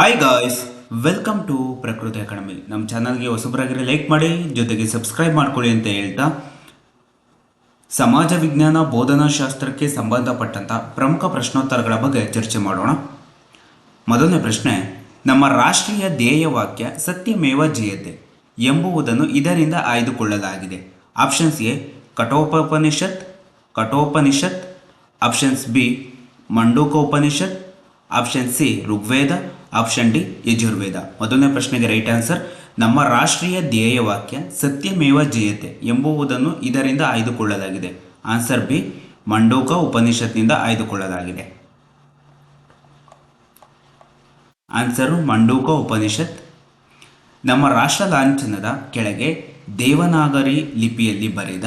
Hi guys welcome to Prakruti academy ನಮ್ಮ ಚಾನಲ್ಗೆ ಹೊಸಬರಾಗಿರೋ like ಮಾಡಿ, ಜೊತೆಗೆ ಸಬ್ಸ್ಕ್ರೈಬ್ ಮಾಡ್ಕೊಳ್ಳಿ ಅಂತ ಹೇಳ್ತಾ, ಸಮಾಜ ವಿಜ್ಞಾನ, ಬೋಧನಾ ಶಾಸ್ತ್ರಕ್ಕೆ ಸಂಬಂಧಪಟ್ಟಂಥ ಪ್ರಮುಖ ಪ್ರಶ್ನೋತ್ತರಗಳ ಬಗ್ಗೆ ಚರ್ಚೆ ಮಾಡೋಣ. ಮೊದಲನೇ ಪ್ರಶ್ನೆ, ನಮ್ಮ ರಾಷ್ಟ್ರೀಯ ಧ್ಯೇಯವಾಕ್ಯ ಸತ್ಯಮೇವ ಜಯತೆ ಎಂಬುವುದನ್ನು ಇದರಿಂದ ಆಯ್ದುಕೊಳ್ಳಲಾಗಿದೆ. Options A Kathopanishad Kathopanishad. Options B, Mandukopanishad. Option C, Rigveda. Option D, Yajurveda. ಮೊದಲನೇ ಪ್ರಶ್ನೆಗೆ ರೈಟ್ ಆನ್ಸರ್, ನಮ್ಮ ರಾಷ್ಟ್ರೀಯ ಧ್ಯೇಯವಾಕ್ಯ ಸತ್ಯಮೇವ ಜಯತೆ ಎಂಬುವುದನ್ನು ಇದರಿಂದ ಆಯ್ದುಕೊಳ್ಳಲಾಗಿದೆ. ಆನ್ಸರ್ ಬಿ, ಮಂಡೋಕ ಉಪನಿಷತ್ನಿಂದ ಆಯ್ದುಕೊಳ್ಳಲಾಗಿದೆ. ಆನ್ಸರು ಮಂಡೂಕ ಉಪನಿಷತ್. ನಮ್ಮ ರಾಷ್ಟ್ರ ಲಾಂಛನದ ಕೆಳಗೆ ದೇವನಾಗರಿ ಲಿಪಿಯಲ್ಲಿ ಬರೆದ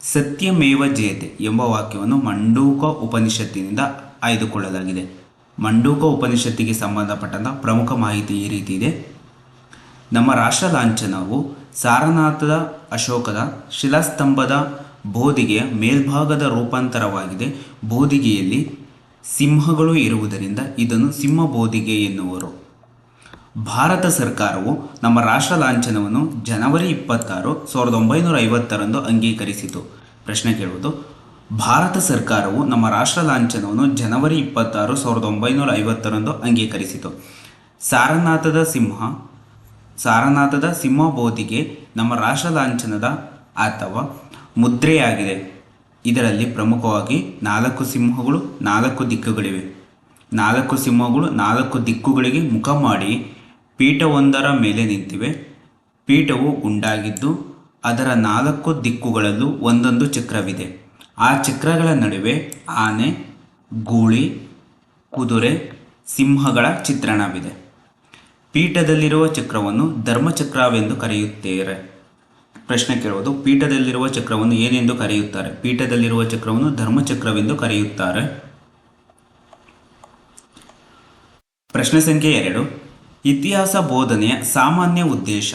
ಸತ್ಯಮೇವ ಜಯತೆ ಎಂಬ ವಾಕ್ಯವನ್ನು ಮಂಡೂಕ ಉಪನಿಷತ್ತಿನಿಂದ ಆಯ್ದುಕೊಳ್ಳಲಾಗಿದೆ. ಮಂಡೂಕ ಉಪನಿಷತ್ತಿಗೆ ಸಂಬಂಧಪಟ್ಟಂಥ ಪ್ರಮುಖ ಮಾಹಿತಿ ಈ ರೀತಿ ಇದೆ. ನಮ್ಮ ರಾಷ್ಟ್ರ ಲಾಂಛನವು ಸಾರನಾಥದ ಅಶೋಕದ ಶಿಲಾಸ್ತಂಭದ ಬೋಧಿಗೆಯ ಮೇಲ್ಭಾಗದ ರೂಪಾಂತರವಾಗಿದೆ. ಬೋಧಿಗೆಯಲ್ಲಿ ಸಿಂಹಗಳು ಇರುವುದರಿಂದ ಇದನ್ನು ಸಿಂಹ ಬೋಧಿಗೆ ಎನ್ನುವರು. ಭಾರತ ಸರ್ಕಾರವು ನಮ್ಮ ರಾಷ್ಟ್ರ ಲಾಂಛನವನ್ನು ಜನವರಿ ಇಪ್ಪತ್ತಾರು ಸಾವಿರದ ಒಂಬೈನೂರ ಐವತ್ತರಂದು ಅಂಗೀಕರಿಸಿತು. ಪ್ರಶ್ನೆ ಕೇಳುವುದು ಭಾರತ ಸರ್ಕಾರವು ನಮ್ಮ ರಾಷ್ಟ್ರ ಲಾಂಛನವನ್ನು ಜನವರಿ ಇಪ್ಪತ್ತಾರು ಸಾವಿರದ ಒಂಬೈನೂರ ಐವತ್ತರಂದು ಅಂಗೀಕರಿಸಿತು. ಸಾರನಾಥದ ಸಿಂಹ ಸಾರನಾಥದ ಸಿಂಹ ಬೋಧಿಗೆ ನಮ್ಮ ರಾಷ್ಟ್ರ ಲಾಂಛನದ ಅಥವಾ ಮುದ್ರೆಯಾಗಿದೆ. ಇದರಲ್ಲಿ ಪ್ರಮುಖವಾಗಿ ನಾಲ್ಕು ಸಿಂಹಗಳು, ನಾಲ್ಕು ದಿಕ್ಕುಗಳಿವೆ. ನಾಲ್ಕು ಸಿಂಹಗಳು, ನಾಲ್ಕು ದಿಕ್ಕುಗಳಿಗೆ ಮುಖ ಮಾಡಿ ಪೀಠವೊಂದರ ಮೇಲೆ ನಿಂತಿವೆ. ಪೀಠವು ಗುಂಡಾಗಿದ್ದು ಅದರ ನಾಲ್ಕು ದಿಕ್ಕುಗಳಲ್ಲೂ ಒಂದೊಂದು ಚಕ್ರವಿದೆ. ಆ ಚಕ್ರಗಳ ನಡುವೆ ಆನೆ, ಗೂಳಿ, ಕುದುರೆ, ಸಿಂಹಗಳ ಚಿತ್ರಣವಿದೆ. ಪೀಠದಲ್ಲಿರುವ ಚಕ್ರವನ್ನು ಧರ್ಮಚಕ್ರವೆಂದು ಕರೆಯುತ್ತೇವೆ ಪ್ರಶ್ನೆ ಕೇಳುವುದು, ಪೀಠದಲ್ಲಿರುವ ಚಕ್ರವನ್ನು ಏನೆಂದು ಕರೆಯುತ್ತಾರೆ? ಪೀಠದಲ್ಲಿರುವ ಚಕ್ರವನ್ನು ಧರ್ಮಚಕ್ರವೆಂದು ಕರೆಯುತ್ತಾರೆ. ಪ್ರಶ್ನೆ ಸಂಖ್ಯೆ ಎರಡು. ಇತಿಹಾಸ ಬೋಧನೆಯ ಸಾಮಾನ್ಯ ಉದ್ದೇಶ.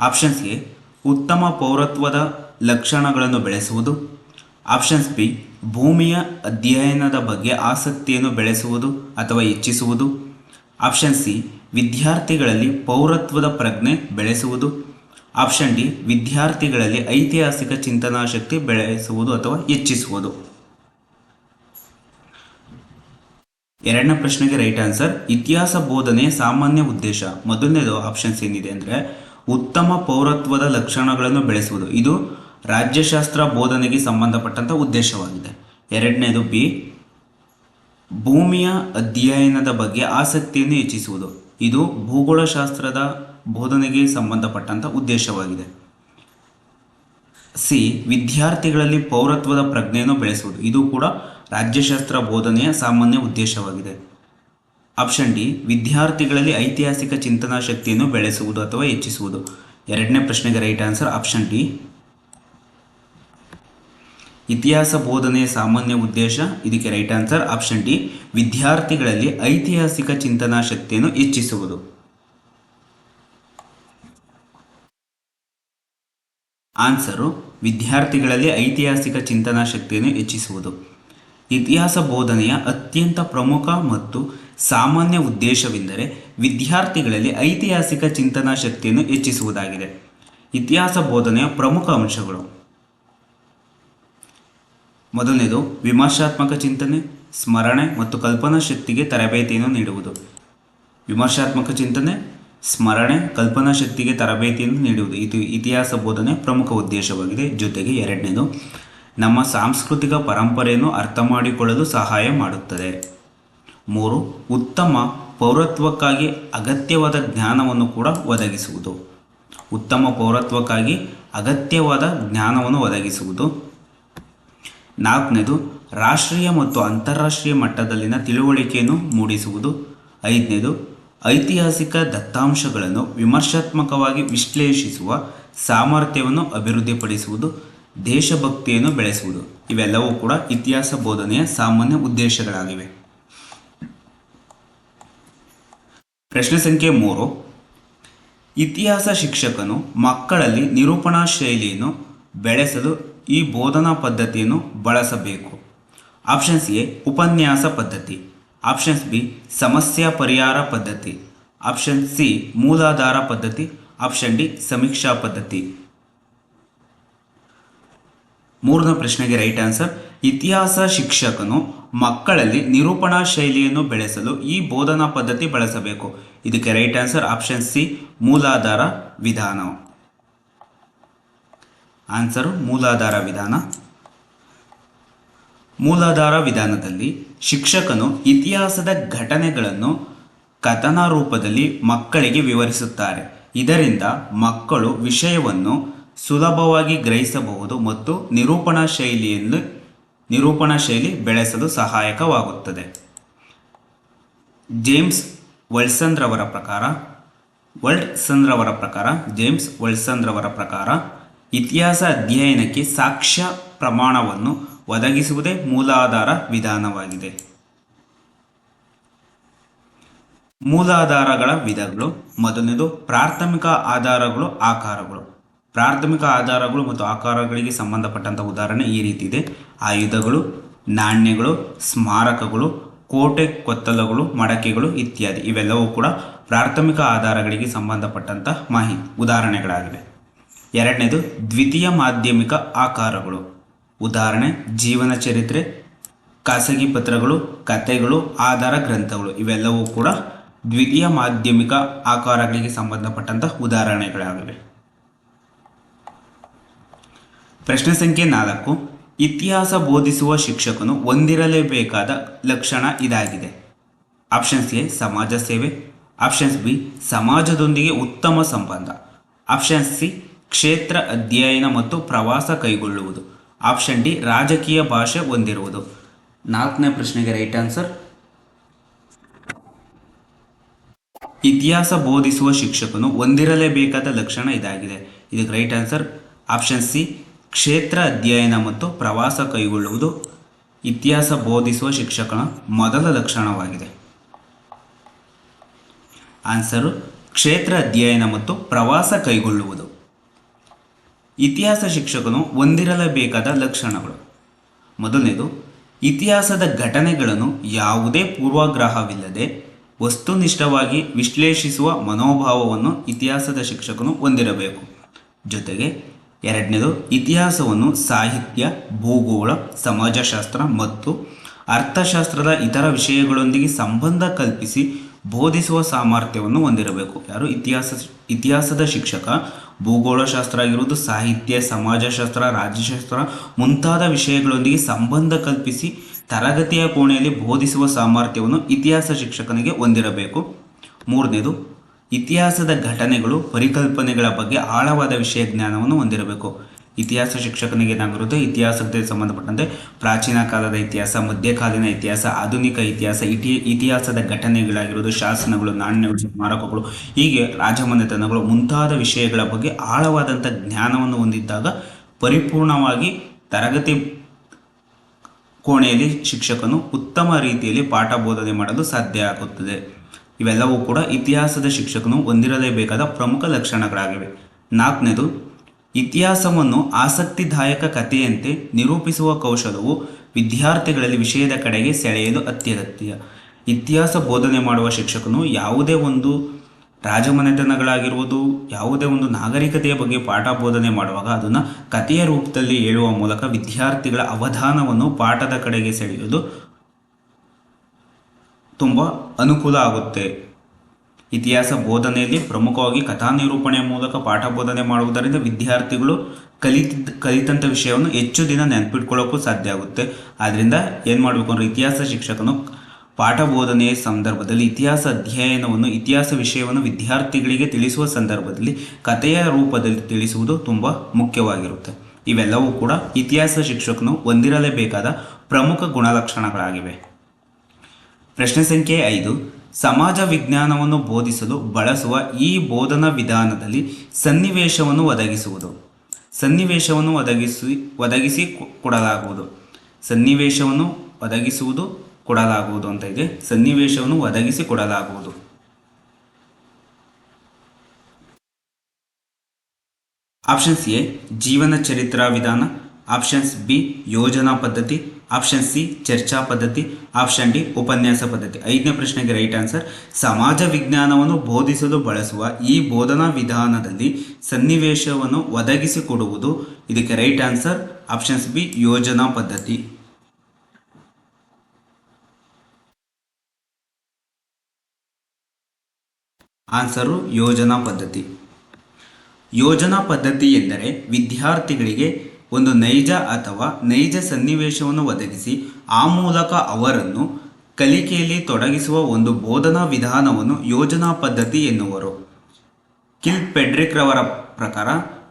ಆಪ್ಷನ್ಸ್ಗೆ ಉತ್ತಮ ಪೌರತ್ವದ ಲಕ್ಷಣಗಳನ್ನು ಬೆಳೆಸುವುದು. ಆಪ್ಷನ್ಸ್ ಬಿ ಭೂಮಿಯ ಅಧ್ಯಯನದ ಬಗ್ಗೆ ಆಸಕ್ತಿಯನ್ನು ಬೆಳೆಸುವುದು ಅಥವಾ ಹೆಚ್ಚಿಸುವುದು. ಆಪ್ಷನ್ ಸಿ ವಿದ್ಯಾರ್ಥಿಗಳಲ್ಲಿ ಪೌರತ್ವದ ಪ್ರಜ್ಞೆ ಬೆಳೆಸುವುದು. ಆಪ್ಷನ್ ಡಿ ವಿದ್ಯಾರ್ಥಿಗಳಲ್ಲಿ ಐತಿಹಾಸಿಕ ಚಿಂತನಾಶಕ್ತಿ ಬೆಳೆಸುವುದು ಅಥವಾ ಹೆಚ್ಚಿಸುವುದು. ಎರಡನೇ ಪ್ರಶ್ನೆಗೆ ರೈಟ್ ಆನ್ಸರ್ ಇತಿಹಾಸ ಬೋಧನೆ ಸಾಮಾನ್ಯ ಉದ್ದೇಶ. ಮೊದಲನೇದು ಆಪ್ಷನ್ಸ್ ಏನಿದೆ ಅಂದರೆ ಉತ್ತಮ ಪೌರತ್ವದ ಲಕ್ಷಣಗಳನ್ನು ಬೆಳೆಸುವುದು. ಇದು ರಾಜ್ಯಶಾಸ್ತ್ರ ಬೋಧನೆಗೆ ಸಂಬಂಧಪಟ್ಟಂಥ ಉದ್ದೇಶವಾಗಿದೆ. ಎರಡನೇದು ಬಿ, ಭೂಮಿಯ ಅಧ್ಯಯನದ ಬಗ್ಗೆ ಆಸಕ್ತಿಯನ್ನು ಹೆಚ್ಚಿಸುವುದು. ಇದು ಭೂಗೋಳಶಾಸ್ತ್ರದ ಬೋಧನೆಗೆ ಸಂಬಂಧಪಟ್ಟಂಥ ಉದ್ದೇಶವಾಗಿದೆ. ಸಿ, ವಿದ್ಯಾರ್ಥಿಗಳಲ್ಲಿ ಪೌರತ್ವದ ಪ್ರಜ್ಞೆಯನ್ನು ಬೆಳೆಸುವುದು. ಇದು ಕೂಡ ರಾಜ್ಯಶಾಸ್ತ್ರ ಬೋಧನೆಯ ಸಾಮಾನ್ಯ ಉದ್ದೇಶವಾಗಿದೆ. ಆಪ್ಷನ್ ಡಿ, ವಿದ್ಯಾರ್ಥಿಗಳಲ್ಲಿ ಐತಿಹಾಸಿಕ ಚಿಂತನಾ ಶಕ್ತಿಯನ್ನು ಬೆಳೆಸುವುದು ಅಥವಾ ಹೆಚ್ಚಿಸುವುದು. ಎರಡನೇ ಪ್ರಶ್ನೆಗೆ ರೈಟ್ ಆನ್ಸರ್ ಆಪ್ಷನ್ ಡಿ. ಇತಿಹಾಸ ಬೋಧನೆಯ ಸಾಮಾನ್ಯ ಉದ್ದೇಶ, ಇದಕ್ಕೆ ರೈಟ್ ಆನ್ಸರ್ ಆಪ್ಷನ್ ಡಿ ವಿದ್ಯಾರ್ಥಿಗಳಲ್ಲಿ ಐತಿಹಾಸಿಕ ಚಿಂತನಾ ಶಕ್ತಿಯನ್ನು ಹೆಚ್ಚಿಸುವುದು. ಆನ್ಸರು ವಿದ್ಯಾರ್ಥಿಗಳಲ್ಲಿ ಐತಿಹಾಸಿಕ ಚಿಂತನಾ ಶಕ್ತಿಯನ್ನು ಹೆಚ್ಚಿಸುವುದು. ಇತಿಹಾಸ ಬೋಧನೆಯ ಅತ್ಯಂತ ಪ್ರಮುಖ ಮತ್ತು ಸಾಮಾನ್ಯ ಉದ್ದೇಶವೆಂದರೆ ವಿದ್ಯಾರ್ಥಿಗಳಲ್ಲಿ ಐತಿಹಾಸಿಕ ಚಿಂತನಾ ಶಕ್ತಿಯನ್ನು ಹೆಚ್ಚಿಸುವುದಾಗಿದೆ. ಇತಿಹಾಸ ಬೋಧನೆಯ ಪ್ರಮುಖ ಅಂಶಗಳು. ಮೊದಲನೇದು, ವಿಮರ್ಶಾತ್ಮಕ ಚಿಂತನೆ, ಸ್ಮರಣೆ ಮತ್ತು ಕಲ್ಪನಾ ಶಕ್ತಿಗೆ ತರಬೇತಿಯನ್ನು ನೀಡುವುದು. ವಿಮರ್ಶಾತ್ಮಕ ಚಿಂತನೆ, ಸ್ಮರಣೆ, ಕಲ್ಪನಾ ಶಕ್ತಿಗೆ ತರಬೇತಿಯನ್ನು ನೀಡುವುದು. ಇದು ಇತಿಹಾಸ ಬೋಧನೆ ಪ್ರಮುಖ ಉದ್ದೇಶವಾಗಿದೆ. ಜೊತೆಗೆ ಎರಡನೇದು, ನಮ್ಮ ಸಾಂಸ್ಕೃತಿಕ ಪರಂಪರೆಯನ್ನು ಅರ್ಥ ಮಾಡಿಕೊಳ್ಳಲು ಸಹಾಯ ಮಾಡುತ್ತದೆ. ಮೂರು, ಉತ್ತಮ ಪೌರತ್ವಕ್ಕಾಗಿ ಅಗತ್ಯವಾದ ಜ್ಞಾನವನ್ನು ಕೂಡ ಒದಗಿಸುವುದು. ಉತ್ತಮ ಪೌರತ್ವಕ್ಕಾಗಿ ಅಗತ್ಯವಾದ ಜ್ಞಾನವನ್ನು ಒದಗಿಸುವುದು. ನಾಲ್ಕನೇದು, ರಾಷ್ಟ್ರೀಯ ಮತ್ತು ಅಂತಾರಾಷ್ಟ್ರೀಯ ಮಟ್ಟದಲ್ಲಿನ ತಿಳುವಳಿಕೆಯನ್ನು ಮೂಡಿಸುವುದು. ಐದನೇದು, ಐತಿಹಾಸಿಕ ದತ್ತಾಂಶಗಳನ್ನು ವಿಮರ್ಶಾತ್ಮಕವಾಗಿ ವಿಶ್ಲೇಷಿಸುವ ಸಾಮರ್ಥ್ಯವನ್ನು ಅಭಿವೃದ್ಧಿಪಡಿಸುವುದು, ದೇಶಭಕ್ತಿಯನ್ನು ಬೆಳೆಸುವುದು. ಇವೆಲ್ಲವೂ ಕೂಡ ಇತಿಹಾಸ ಬೋಧನೆಯ ಸಾಮಾನ್ಯ ಉದ್ದೇಶಗಳಾಗಿವೆ. ಪ್ರಶ್ನೆ ಸಂಖ್ಯೆ ಮೂರು, ಇತಿಹಾಸ ಶಿಕ್ಷಕನು ಮಕ್ಕಳಲ್ಲಿ ನಿರೂಪಣಾ ಶೈಲಿಯನ್ನು ಬೆಳೆಸಲು ಈ ಬೋಧನಾ ಪದ್ಧತಿಯನ್ನು ಬಳಸಬೇಕು. ಆಪ್ಷನ್ಸ್ ಎ, ಉಪನ್ಯಾಸ ಪದ್ಧತಿ. ಆಪ್ಷನ್ಸ್ ಬಿ, ಸಮಸ್ಯಾ ಪರಿಹಾರ ಪದ್ಧತಿ. ಆಪ್ಷನ್ ಸಿ, ಮೂಲಾಧಾರ ಪದ್ಧತಿ. ಆಪ್ಷನ್ ಡಿ, ಸಮೀಕ್ಷಾ ಪದ್ಧತಿ. ಮೂರನೇ ಪ್ರಶ್ನೆಗೆ ರೈಟ್ ಆನ್ಸರ್ ಇತಿಹಾಸ ಶಿಕ್ಷಕನು ಮಕ್ಕಳಲ್ಲಿ ನಿರೂಪಣಾ ಶೈಲಿಯನ್ನು ಬೆಳೆಸಲು ಈ ಬೋಧನಾ ಪದ್ಧತಿ ಬಳಸಬೇಕು. ಇದಕ್ಕೆ ರೈಟ್ ಆನ್ಸರ್ ಆಪ್ಷನ್ ಸಿ, ಮೂಲಾಧಾರ ವಿಧಾನ. ಆನ್ಸರು ಮೂಲಾಧಾರ ವಿಧಾನ. ಮೂಲಾಧಾರ ವಿಧಾನದಲ್ಲಿ ಶಿಕ್ಷಕನು ಇತಿಹಾಸದ ಘಟನೆಗಳನ್ನು ಕಥನ ರೂಪದಲ್ಲಿ ಮಕ್ಕಳಿಗೆ ವಿವರಿಸುತ್ತಾರೆ. ಇದರಿಂದ ಮಕ್ಕಳು ವಿಷಯವನ್ನು ಸುಲಭವಾಗಿ ಗ್ರಹಿಸಬಹುದು ಮತ್ತು ನಿರೂಪಣಾ ಶೈಲಿಯನ್ನು ನಿರೂಪಣಾ ಶೈಲಿ ಬೆಳೆಸಲು ಸಹಾಯಕವಾಗುತ್ತದೆ. ಜೇಮ್ಸ್ ವಲ್ಸನ್ ರವರ ಪ್ರಕಾರ ವರ್ಲ್ಡ್ ರವರ ಪ್ರಕಾರ, ಜೇಮ್ಸ್ ವಲ್ಸನ್ರವರ ಪ್ರಕಾರ ಇತಿಹಾಸ ಅಧ್ಯಯನಕ್ಕೆ ಸಾಕ್ಷ್ಯ ಪ್ರಮಾಣವನ್ನು ಒದಗಿಸುವುದೇ ಮೂಲಾಧಾರ ವಿಧಾನವಾಗಿದೆ. ಮೂಲಾಧಾರಗಳ ವಿಧಗಳು, ಮೊದಲನೇದು ಪ್ರಾಥಮಿಕ ಆಧಾರಗಳು, ಆಕಾರಗಳು. ಪ್ರಾಥಮಿಕ ಆಧಾರಗಳು ಮತ್ತು ಆಕಾರಗಳಿಗೆ ಸಂಬಂಧಪಟ್ಟಂಥ ಉದಾಹರಣೆ ಈ ರೀತಿ ಇದೆ. ಆಯುಧಗಳು, ನಾಣ್ಯಗಳು, ಸ್ಮಾರಕಗಳು, ಕೋಟೆ, ಕೊತ್ತಲಗಳು, ಮಡಕೆಗಳು ಇತ್ಯಾದಿ ಇವೆಲ್ಲವೂ ಕೂಡ ಪ್ರಾಥಮಿಕ ಆಧಾರಗಳಿಗೆ ಸಂಬಂಧಪಟ್ಟಂಥ ಮಾಹಿತಿ, ಉದಾಹರಣೆಗಳಾಗಿವೆ. ಎರಡನೇದು ದ್ವಿತೀಯ ಮಾಧ್ಯಮಿಕ ಆಕಾರಗಳು. ಉದಾಹರಣೆ, ಜೀವನ ಚರಿತ್ರೆ, ಖಾಸಗಿ ಪತ್ರಗಳು, ಕಥೆಗಳು, ಆಧಾರ ಗ್ರಂಥಗಳು, ಇವೆಲ್ಲವೂ ಕೂಡ ದ್ವಿತೀಯ ಮಾಧ್ಯಮಿಕ ಆಕಾರಗಳಿಗೆ ಸಂಬಂಧಪಟ್ಟಂತಹ ಉದಾಹರಣೆಗಳಾಗಿವೆ. ಪ್ರಶ್ನೆ ಸಂಖ್ಯೆ ನಾಲ್ಕು, ಇತಿಹಾಸ ಬೋಧಿಸುವ ಶಿಕ್ಷಕನು ಹೊಂದಿರಲೇಬೇಕಾದ ಲಕ್ಷಣ ಇದಾಗಿದೆ. ಆಪ್ಷನ್ಸ್ ಎ, ಸಮಾಜ ಸೇವೆ, ಆಪ್ಷನ್ಸ್ ಬಿ, ಸಮಾಜದೊಂದಿಗೆ ಉತ್ತಮ ಸಂಬಂಧ ಆಪ್ಷನ್ ಸಿ ಕ್ಷೇತ್ರ ಅಧ್ಯಯನ ಮತ್ತು ಪ್ರವಾಸ ಕೈಗೊಳ್ಳುವುದು. ಆಪ್ಷನ್ ಡಿ, ರಾಜಕೀಯ ಭಾಷೆ ಹೊಂದಿರುವುದು. ನಾಲ್ಕನೇ ಪ್ರಶ್ನೆಗೆ ರೈಟ್ ಆನ್ಸರ್. ಇತಿಹಾಸ ಬೋಧಿಸುವ ಶಿಕ್ಷಕನು ಹೊಂದಿರಲೇಬೇಕಾದ ಲಕ್ಷಣ ಇದಾಗಿದೆ. ಇದಕ್ಕೆ ರೈಟ್ ಆನ್ಸರ್. ಆಪ್ಷನ್ ಸಿ, ಕ್ಷೇತ್ರ ಅಧ್ಯಯನ ಮತ್ತು ಪ್ರವಾಸ ಕೈಗೊಳ್ಳುವುದು. ಇತಿಹಾಸ ಬೋಧಿಸುವ ಶಿಕ್ಷಕನ ಮೊದಲ ಲಕ್ಷಣವಾಗಿದೆ. ಆನ್ಸರು, ಕ್ಷೇತ್ರ ಅಧ್ಯಯನ ಮತ್ತು ಪ್ರವಾಸ ಕೈಗೊಳ್ಳುವುದು. ಇತಿಹಾಸ ಶಿಕ್ಷಕನು ಹೊಂದಿರಲೇಬೇಕಾದ ಲಕ್ಷಣಗಳು. ಮೊದಲನೇದು, ಇತಿಹಾಸದ ಘಟನೆಗಳನ್ನು ಯಾವುದೇ ಪೂರ್ವಾಗ್ರಹವಿಲ್ಲದೆ ವಸ್ತುನಿಷ್ಠವಾಗಿ ವಿಶ್ಲೇಷಿಸುವ ಮನೋಭಾವವನ್ನು ಇತಿಹಾಸದ ಶಿಕ್ಷಕನು ಹೊಂದಿರಬೇಕು. ಜೊತೆಗೆ, ಎರಡನೇದು, ಇತಿಹಾಸವನ್ನು ಸಾಹಿತ್ಯ, ಭೂಗೋಳ, ಸಮಾಜಶಾಸ್ತ್ರ ಮತ್ತು ಅರ್ಥಶಾಸ್ತ್ರದ ಇತರ ವಿಷಯಗಳೊಂದಿಗೆ ಸಂಬಂಧ ಕಲ್ಪಿಸಿ ಬೋಧಿಸುವ ಸಾಮರ್ಥ್ಯವನ್ನು ಹೊಂದಿರಬೇಕು. ಯಾರು? ಇತಿಹಾಸ, ಇತಿಹಾಸದ ಶಿಕ್ಷಕ ಭೂಗೋಳಶಾಸ್ತ್ರ ಆಗಿರುವುದು ಸಾಹಿತ್ಯ, ಸಮಾಜಶಾಸ್ತ್ರ, ರಾಜ್ಯಶಾಸ್ತ್ರ ಮುಂತಾದ ವಿಷಯಗಳೊಂದಿಗೆ ಸಂಬಂಧ ಕಲ್ಪಿಸಿ ತರಗತಿಯ ಕೋಣೆಯಲ್ಲಿ ಬೋಧಿಸುವ ಸಾಮರ್ಥ್ಯವನ್ನು ಇತಿಹಾಸ ಶಿಕ್ಷಕನಿಗೆ ಹೊಂದಿರಬೇಕು. ಮೂರನೇದು, ಇತಿಹಾಸದ ಘಟನೆಗಳು, ಪರಿಕಲ್ಪನೆಗಳ ಬಗ್ಗೆ ಆಳವಾದ ವಿಷಯ ಜ್ಞಾನವನ್ನು ಹೊಂದಿರಬೇಕು. ಇತಿಹಾಸ ಶಿಕ್ಷಕನಿಗೆ ಏನಾಗಿರುತ್ತೆ ಇತಿಹಾಸಕ್ಕೆ ಸಂಬಂಧಪಟ್ಟಂತೆ ಪ್ರಾಚೀನ ಕಾಲದ ಇತಿಹಾಸ, ಮಧ್ಯಕಾಲೀನ ಇತಿಹಾಸ, ಆಧುನಿಕ ಇತಿಹಾಸ, ಇತಿ, ಇತಿಹಾಸದ ಘಟನೆಗಳಾಗಿರೋದು, ಶಾಸನಗಳು, ನಾಣ್ಯಗಳು, ಸ್ಮಾರಕಗಳು, ಹೀಗೆ ರಾಜಮನೆತನಗಳು ಮುಂತಾದ ವಿಷಯಗಳ ಬಗ್ಗೆ ಆಳವಾದಂಥ ಜ್ಞಾನವನ್ನು ಹೊಂದಿದ್ದಾಗ ಪರಿಪೂರ್ಣವಾಗಿ ತರಗತಿ ಕೋಣೆಯಲ್ಲಿ ಶಿಕ್ಷಕನು ಉತ್ತಮ ರೀತಿಯಲ್ಲಿ ಪಾಠ ಬೋಧನೆ ಮಾಡಲು ಸಾಧ್ಯ ಆಗುತ್ತದೆ. ಇವೆಲ್ಲವೂ ಕೂಡ ಇತಿಹಾಸದ ಶಿಕ್ಷಕನು ಹೊಂದಿರಲೇಬೇಕಾದ ಪ್ರಮುಖ ಲಕ್ಷಣಗಳಾಗಿವೆ. ನಾಲ್ಕನೇದು ಇತಿಹಾಸವನ್ನು ಆಸಕ್ತಿದಾಯಕ ಕಥೆಯಂತೆ ನಿರೂಪಿಸುವ ಕೌಶಲವು ವಿದ್ಯಾರ್ಥಿಗಳಲ್ಲಿ ವಿಷಯದ ಕಡೆಗೆ ಸೆಳೆಯಲು ಅತ್ಯಗತ್ಯ. ಇತಿಹಾಸ ಬೋಧನೆ ಮಾಡುವ ಶಿಕ್ಷಕನು ಯಾವುದೇ ಒಂದು ರಾಜಮನೆತನಗಳಾಗಿರುವುದು, ಯಾವುದೇ ಒಂದು ನಾಗರಿಕತೆಯ ಬಗ್ಗೆ ಪಾಠ ಬೋಧನೆ ಮಾಡುವಾಗ ಅದನ್ನು ಕಥೆಯ ರೂಪದಲ್ಲಿ ಹೇಳುವ ಮೂಲಕ ವಿದ್ಯಾರ್ಥಿಗಳ ಅವಧಾನವನ್ನು ಪಾಠದ ಕಡೆಗೆ ಸೆಳೆಯುವುದು ತುಂಬ ಅನುಕೂಲ ಆಗುತ್ತೆ. ಇತಿಹಾಸ ಬೋಧನೆಯಲ್ಲಿ ಪ್ರಮುಖವಾಗಿ ಕಥಾ ನಿರೂಪಣೆಯ ಮೂಲಕ ಪಾಠ ಬೋಧನೆ ಮಾಡುವುದರಿಂದ ವಿದ್ಯಾರ್ಥಿಗಳು ಕಲಿತ, ಕಲಿತಂಥ ವಿಷಯವನ್ನು ಹೆಚ್ಚು ದಿನ ನೆನಪಿಟ್ಕೊಳ್ಳೋಕ್ಕೂ ಸಾಧ್ಯ ಆಗುತ್ತೆ. ಆದ್ದರಿಂದ ಏನು ಮಾಡಬೇಕು ಅಂದರೆ ಇತಿಹಾಸ ಶಿಕ್ಷಕನು ಪಾಠ ಬೋಧನೆಯ ಸಂದರ್ಭದಲ್ಲಿ ಇತಿಹಾಸ ಅಧ್ಯಯನವನ್ನು, ಇತಿಹಾಸ ವಿಷಯವನ್ನು ವಿದ್ಯಾರ್ಥಿಗಳಿಗೆ ತಿಳಿಸುವ ಸಂದರ್ಭದಲ್ಲಿ ಕಥೆಯ ರೂಪದಲ್ಲಿ ತಿಳಿಸುವುದು ತುಂಬ ಮುಖ್ಯವಾಗಿರುತ್ತೆ. ಇವೆಲ್ಲವೂ ಕೂಡ ಇತಿಹಾಸ ಶಿಕ್ಷಕನು ಹೊಂದಿರಲೇಬೇಕಾದ ಪ್ರಮುಖ ಗುಣಲಕ್ಷಣಗಳಾಗಿವೆ. ಪ್ರಶ್ನೆ ಸಂಖ್ಯೆ ಐದು. ಸಮಾಜ ವಿಜ್ಞಾನವನ್ನು ಬೋಧಿಸಲು ಬಳಸುವ ಈ ಬೋಧನಾ ವಿಧಾನದಲ್ಲಿ ಸನ್ನಿವೇಶವನ್ನು ಒದಗಿಸುವುದು. ಸನ್ನಿವೇಶವನ್ನು ಒದಗಿಸಿ ಒದಗಿಸಿ ಕೊಡಲಾಗುವುದು. ಸನ್ನಿವೇಶವನ್ನು ಒದಗಿಸುವುದು ಕೊಡಲಾಗುವುದು ಅಂತ ಇದೆ. ಸನ್ನಿವೇಶವನ್ನು ಒದಗಿಸಿ ಕೊಡಲಾಗುವುದು. ಆಪ್ಷನ್ಸ್ ಎ, ಜೀವನ ಚರಿತ್ರಾ ವಿಧಾನ. ಆಪ್ಷನ್ಸ್ ಬಿ, ಯೋಜನಾ ಪದ್ಧತಿ. ಆಪ್ಷನ್ ಸಿ ಚರ್ಚಾ ಪದ್ಧತಿ. ಆಪ್ಷನ್ ಡಿ ಉಪನ್ಯಾಸ ಪದ್ಧತಿ. ಐದನೇ ಪ್ರಶ್ನೆಗೆ ರೈಟ್ ಆನ್ಸರ್ ಸಮಾಜ ವಿಜ್ಞಾನವನ್ನು ಬೋಧಿಸಲು ಬಳಸುವ ಈ ಬೋಧನಾ ವಿಧಾನದಲ್ಲಿ ಸನ್ನಿವೇಶವನ್ನು ಒದಗಿಸಿಕೊಡುವುದು. ಇದಕ್ಕೆ ರೈಟ್ ಆನ್ಸರ್ ಆಪ್ಷನ್ಸ್ ಬಿ ಯೋಜನಾ ಪದ್ಧತಿ. ಆನ್ಸರು ಯೋಜನಾ ಪದ್ಧತಿ. ಯೋಜನಾ ಪದ್ಧತಿ ಎಂದರೆ ವಿದ್ಯಾರ್ಥಿಗಳಿಗೆ ಒಂದು ನೈಜ ಅಥವಾ ನೈಜ ಸನ್ನಿವೇಶವನ್ನು ಒದಗಿಸಿ, ಆ ಮೂಲಕ ಅವರನ್ನು ಕಲಿಕೆಯಲ್ಲಿ ತೊಡಗಿಸುವ ಒಂದು ಬೋಧನಾ ವಿಧಾನವನ್ನು ಯೋಜನಾ ಪದ್ಧತಿ ಎನ್ನುವರು. ಕಿಲ್ ಪೆಡ್ರಿಕ್ ರವರ ಪ್ರಕಾರ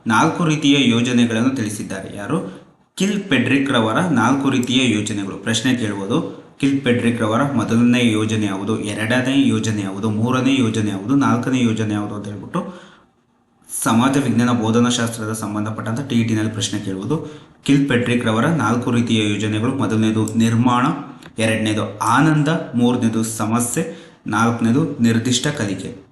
ನಾಲ್ಕು ರೀತಿಯ ಯೋಜನೆಗಳನ್ನು ತಿಳಿಸಿದ್ದಾರೆ. ಯಾರು? ಕಿಲ್ ಪೆಡ್ರಿಕ್ ರವರ ನಾಲ್ಕು ರೀತಿಯ ಯೋಜನೆಗಳು. ಪ್ರಶ್ನೆ ಕೇಳುವುದು ಕಿಲ್ ಪೆಡ್ರಿಕ್ ರವರ ಮೊದಲನೇ ಯೋಜನೆ ಯಾವುದು? ಎರಡನೇ ಯೋಜನೆ ಯಾವುದು? ಮೂರನೇ ಯೋಜನೆ ಯಾವುದು? ನಾಲ್ಕನೇ ಯೋಜನೆ ಯಾವುದು ಅಂತ ಹೇಳ್ಬಿಟ್ಟು ಸಮಾಜ ವಿಜ್ಞಾನ ಬೋಧನಾಶಾಸ್ತ್ರದ ಸಂಬಂಧಪಟ್ಟಂತ ಟಿ ಇ ಟಿನಲ್ಲಿ ಪ್ರಶ್ನೆ ಕೇಳುವುದು. ಕಿಲ್ ಪೆಟ್ರಿಕ್ ರವರ ನಾಲ್ಕು ರೀತಿಯ ಯೋಜನೆಗಳು. ಮೊದಲನೇದು ನಿರ್ಮಾಣ, ಎರಡನೇದು ಆನಂದ, ಮೂರನೇದು ಸಮಸ್ಯೆ, ನಾಲ್ಕನೇದು ನಿರ್ದಿಷ್ಟ ಕಲಿಕೆ.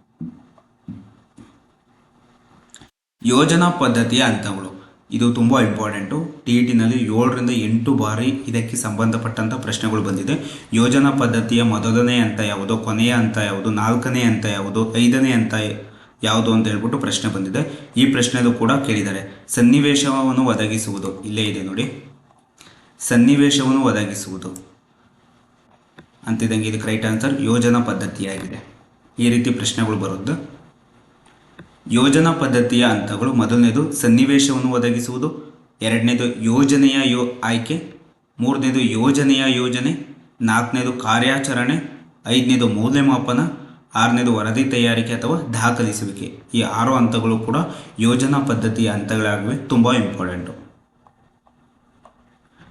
ಯೋಜನಾ ಪದ್ಧತಿಯ ಹಂತಗಳು. ಇದು ತುಂಬ ಇಂಪಾರ್ಟೆಂಟು. ಟಿ ಇ ಟಿನಲ್ಲಿ ಏಳರಿಂದ ಎಂಟು ಬಾರಿ ಇದಕ್ಕೆ ಸಂಬಂಧಪಟ್ಟಂಥ ಪ್ರಶ್ನೆಗಳು ಬಂದಿದೆ. ಯೋಜನಾ ಪದ್ಧತಿಯ ಮೊದಲನೇ ಹಂತ ಯಾವುದು, ಕೊನೆಯ ಹಂತ ಯಾವುದು, ನಾಲ್ಕನೇ ಹಂತ ಯಾವುದು, ಐದನೇ ಹಂತ ಯಾವುದು ಅಂತ ಹೇಳ್ಬಿಟ್ಟು ಪ್ರಶ್ನೆ ಬಂದಿದೆ. ಈ ಪ್ರಶ್ನೆದು ಕೂಡ ಕೇಳಿದ್ದಾರೆ. ಸನ್ನಿವೇಶವನ್ನು ಒದಗಿಸುವುದು. ಇಲ್ಲೇ ಇದೆ ನೋಡಿ. ಸನ್ನಿವೇಶವನ್ನು ಒದಗಿಸುವುದು. ಅಂತಿದ್ದಂಗೆ ಇದಕ್ಕೆ ರೈಟ್ ಆನ್ಸರ್ ಯೋಜನಾ ಪದ್ಧತಿಯಾಗಿದೆ. ಈ ರೀತಿ ಪ್ರಶ್ನೆಗಳು ಬರುತ್ತೆ ಯೋಜನಾ ಪದ್ಧತಿಯ ಹಂತಗಳು. ಮೊದಲನೇದು ಸನ್ನಿವೇಶವನ್ನು ಒದಗಿಸುವುದು. ಎರಡನೇದು ಯೋಜನೆಯ ಯೋ ಆಯ್ಕೆ. ಮೂರನೇದು ಯೋಜನೆಯ ಯೋಜನೆ. ನಾಲ್ಕನೇದು ಕಾರ್ಯಾಚರಣೆ. ಐದನೇದು ಮೌಲ್ಯಮಾಪನ. ಆರನೇದು ವರದಿ ತಯಾರಿಕೆ ಅಥವಾ ದಾಖಲಿಸುವಿಕೆ. ಈ ಆರು ಹಂತಗಳು ಕೂಡ ಯೋಜನಾ ಪದ್ಧತಿಯ ಹಂತಗಳಾಗಿವೆ. ತುಂಬ ಇಂಪಾರ್ಟೆಂಟು